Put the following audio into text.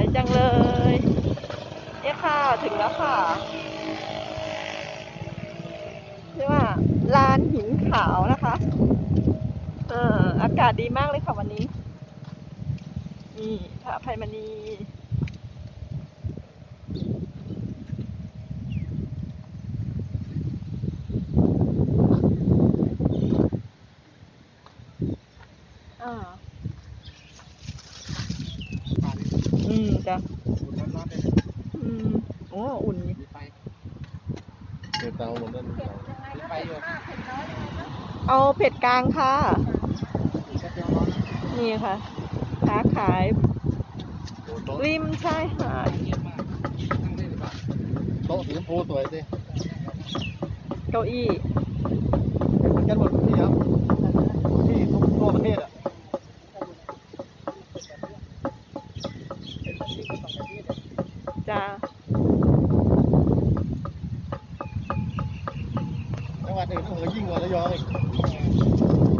วยจังเลยเนี่ยค่ะถึงแล้วค่ะเรียกว่าลานหินขาวนะคะเอออากาศดีมากเลยค่ะวันนี้ นี่พระอภัยมณีอ่า อืมจ้ะอืมโอ้อุ่นนี่เปิดเตาเหมือนเดิมไปอยู่เอาเผ็ดกลางค่ะนี่ค่ะค้าขายโต๊ะริมชายหาดโต๊ะสีชมพูสวยสิเก้าอี้เหมือนกันหมดทุกที่ครับที่ทุกทั่วประเทศอะ จ้าจังหวัดอื่นเออยิ่งกว่าระยองอีก